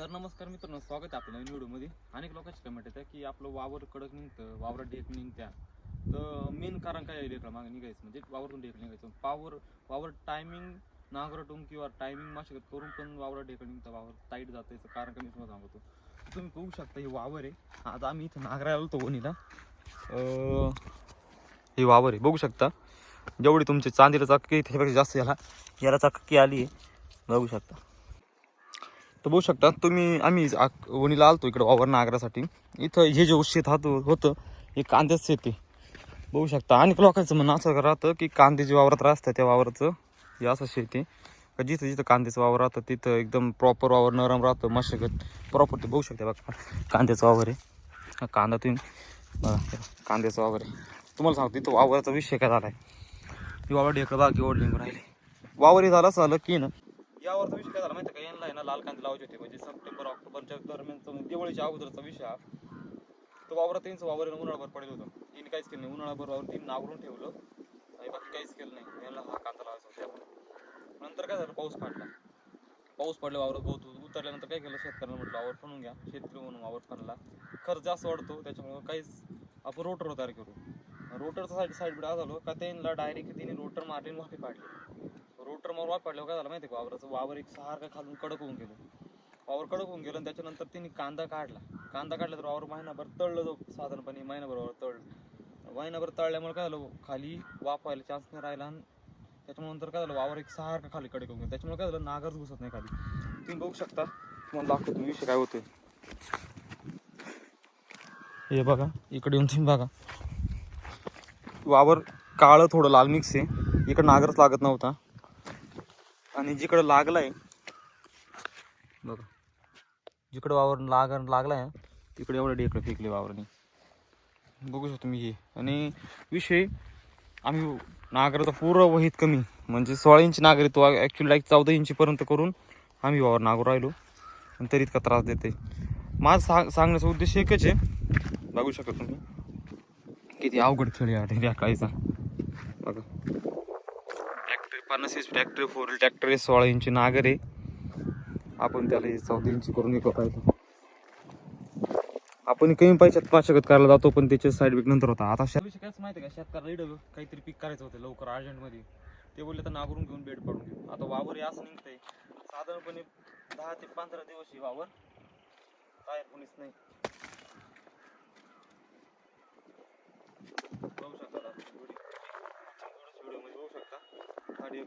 तर नमस्कार मित्रांनो स्वागत आहे आपल्या नवीन व्हिडिओमध्ये. अनेक लोकांची कमेंट येतात की आपलं वावर कडक निघतं वावर ढेक निघत्या. तर मेन कारण काय आहे ढेकळा मागे निघायचं म्हणजे वावरतून ढेक निघायचं. पावर वावर टायमिंग नांगरटून किंवा टायमिंग मशागत करून पण वावर ढेकळ निघतं वावर टाईट जातं याचं कारण मी तुम्हाला सांगतो. तुम्ही बघू शकता हे वावर आहे. आता आम्ही इथं नागरा आलो वणीला. हे वावर आहे. बघू शकता. जेवढी तुमची चांदीला चाकी त्यापेक्षा जास्त याला याला चाककी आली आहे. बघू शकता. तर बघू शकता तुम्ही आम्ही आक- वणीला आलतो इकडं वावर नागरासाठी. इथं हे जे शेत हात होतं हे कांद्याचं शेत आहे. बघू शकता आणि लोकांचं म्हणणं असं राहतं की कांदे जे वावरात राहतं त्या वावराचं हे असं शेत आहे. का जिथं जिथं कांद्याचं वावर राहतं तिथं एकदम प्रॉपर वावर नरम राहतं मशागत प्रॉपर ते बघू शकता बघा. कांद्याचं वावर आहे. कांदा तुम्ही बघा कांद्याचं वावर आहे. तुम्हाला सांगतो तिथं वावराचा विषय काय झाला आहे ती वावर ढेकळं बाकी ओढलिंग राहिले. वावर हे झालं असं झालं की ना यावरचा विषय काय झाला माहिती का? यांना आहे ना लाल कांदे लावायचे होते. म्हणजे सप्टेंबर ऑक्टोबरच्या दरम्यानचा म्हणजे दिवाळीच्या अगोदरचा विषय हा. तो वावरात त्यांचं वावर आहे ना उन्हाळाभर पडेल होतं. तीन काहीच केलं नाही. उन्हाळाभर वावर तीन नावरून ठेवलं. आणि बाकी काहीच केलं नाही. यांना हा कांदा लावायचा होता नंतर काय झालं? पाऊस पडला. पाऊस पडला वावर गवत उतरल्यानंतर काय केलं? शेतकऱ्यांना म्हटलं वावर फणून घ्या. शेतकरी म्हणून वावर फणला. खर्च जास्त वाढतो. त्याच्यामुळे काहीच आपण रोटर तयार करू. रोटरचा साईड साईड बिड झालो का त्यांना डायरेक्ट तिने रोटर मारली वाफी पाडली. रोटर मारून वाफ पडल्यावर काय झालं माहिती आहे का? वावराचं वावर एक सारखं खालून कडक होऊन गेलं. वावर कडक होऊन गेलं आणि त्याच्यानंतर तिने कांदा काढला. कांदा काढला तर वावर महिनाभर तळलं जो साधारणपणे महिनाभर वावर तळलं. महिनाभर तळल्यामुळे काय झालं खाली वाफ व्हायला चान्स नाही राहिला आणि त्याच्यामुळे नंतर काय झालं वावर एक सारखं खाली कडक होऊन गेलं. त्याच्यामुळे काय झालं नागरच घुसत नाही खाली. तुम्ही बघू शकता तुम्हाला दाखवतो विषय काय होतोय. हे बघा इकडे येऊन तुम्ही बघा. वावर काळं थोडं लाल मिक्स आहे. इकडं नागरच लागत नव्हता. आणि जिकडं लागलाय बघा. जिकडं वावर लाग लागलाय तिकडे एवढं ढेकडं फेकले वावरणी. बघू शकतो मी हे. आणि विषय आम्ही नागराचा पूर्ण वहीत कमी. म्हणजे सोळा इंची नागरी तो ॲक्च्युली लाईक चौदा इंचीपर्यंत करून आम्ही वावर नागरू राहिलो. आणि तरी इतका त्रास देते माझं सांग सांगण्याचा उद्देश एकच आहे. बघू शकता तुम्ही. किती अवघड खेळ आहे या काळीचा बघा. पन्नास H tractor four wheel tractor आहे सोळा इंची नागर आहे. आपण त्याला हे चौदा इंची करून विकत पाहिजे आपण कमी पैशात मशागत करायला जातो पण त्याच्या साईड इफेक्ट नंतर होता. आता विषय कायच माहिती आहे का? शेतकऱ्याला इडं काहीतरी पीक करायचं होतं लवकर अर्जंटमध्ये ते बोलले तर नागरून घेऊन बेड पडून घेऊ आता वावर हे असं निघतंय. साधारणपणे दहा ते पंधरा दिवस ही वावर काय कोणीच नाही. बघू शकता आता शकता आणि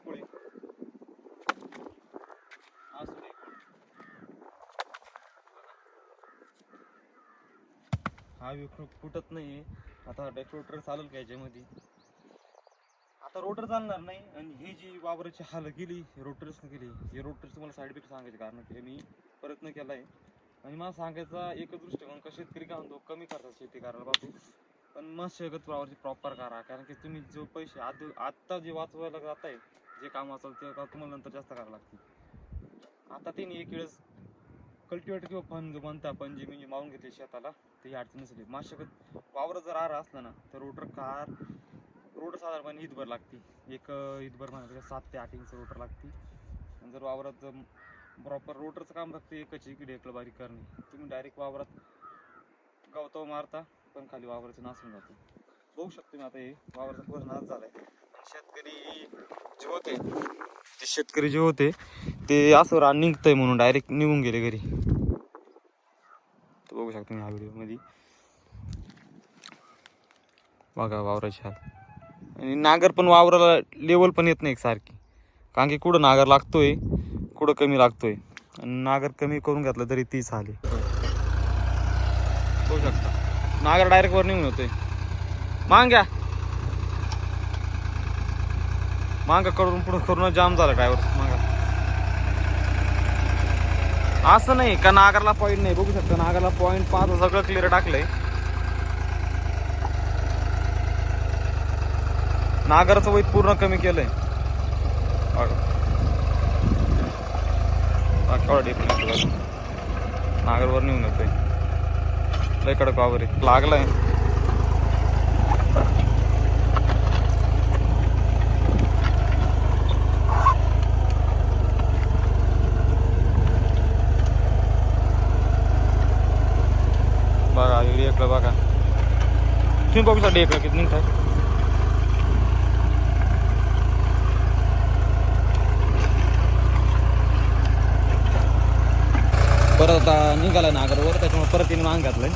हा विखरू फुटत नाही आता रोटर चालेल का याच्यामध्ये? आता रोटर चालणार नाही. आणि ही जी वावराची हाल गेली रोटर्सनं गेली हे रोटर्स तुम्हाला साईड इफेक्ट सांगायचे कारण की मी प्रयत्न केला आहे आणि मला सांगायचा एकच दृष्टिकोन का शेतकरी का म्हणतो कमी करतात शेती करायला बाबू पण मशागत वावरची प्रॉपर करा. कारण की तुम्ही जो पैसे आधी आत्ता जे वाचवायला जात आहे जे काम असाल ते का तुम्हाला नंतर जास्त करावं लागते आता तिने एक वेळेस कल्टिवेटर किंवा फन जो म्हणता पण जे म्हणजे मारून घेते शेताला ते ही अडचण नसली मशागत वावर जर आरा असला ना तर रोटर कार रोटर साधारणपणे ईदभर लागते. एक ईदभर म्हणा सात ते आठ इंच रोटर लागते. आणि जर वावरात प्रॉपर रोटरचं काम फक्त एकच इकडे एकलं बारीक करणे. तुम्ही डायरेक्ट वावरात गवताव मारता पण खाली वावराचं नासून जातो. बघू शकतो मी आता हे वावराचा पूर्ण नाश झालाय. शेतकरी जे होते ते शेतकरी जे होते ते असं रान निघतंय म्हणून डायरेक्ट निघून गेले घरी. तर बघू शकतो मी ह्या व्हिडिओमध्ये. बघा वावराची हाल. आणि नागर पण वावराला लेवल पण येत नाही एकसारखी कारण की कुठं नागर लागतोय कुठं कमी लागतोय. आणि नागर कमी करून घेतलं तरी तीच आली बघू शकता. नागर डायरेक्ट वर निघून मांग घ्या. मांग करून पुढं करून जाम झाला ड्रायव्हर मांगा. असं नाही का नागरला पॉईंट नाही. बघू शकता नागरला पॉईंट पाच सगळं क्लिअर टाकलंय. नागरचं वैत पूर्ण कमी केलंय. नागरवर निघून येतोय इकड़ का वावर लागलाय बघा इकडे इकडं बघा तुम्ही कितनी साठी परत आता निघाला नागरवर त्याच्यामुळे परत तिने मांग घातलंय.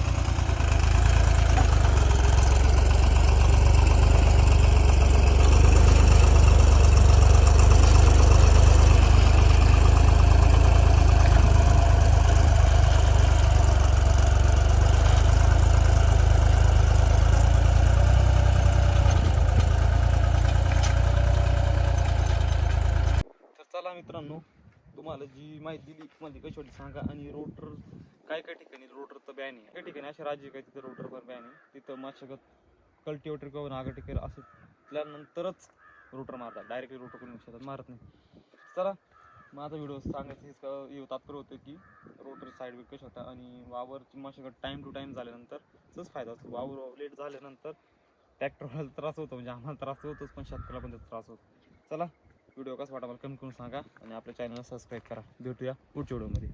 चला मित्रांनो तुम्हाला जी माहिती दिली तुम्हाला ती कशी सांगा. आणि रोटर काय काय ठिकाणी रोटर तर बॅन आहे? काही ठिकाणी? असे राज्य काय तिथं रोटर पण बॅन आहे? तिथं मशागत कल्टिवेटर किंवा नागटिकेल असं त्यानंतरच रोटर मारतात. डायरेक्टली रोटर करून शेतात मारत नाही. चला माझा व्हिडिओ सांगायचं का तात्पर्य होतं की रोटर साईड वेग कशा होता आणि वावरची मशागत टाईम टू टाईम झाल्यानंतर तोच फायदा असतो. वावर लेट झाल्यानंतर ट्रॅक्टरला त्रास होतो म्हणजे आम्हाला त्रास होतोच पण शेतकऱ्याला पण त्याचा त्रास होतो. चला व्हिडिओ कसा वाटा मला कमी करून सांगा आणि आपल्या चॅनलला सबस्क्राईब करा. भेटूया पुढच्या व्हिडिओमध्ये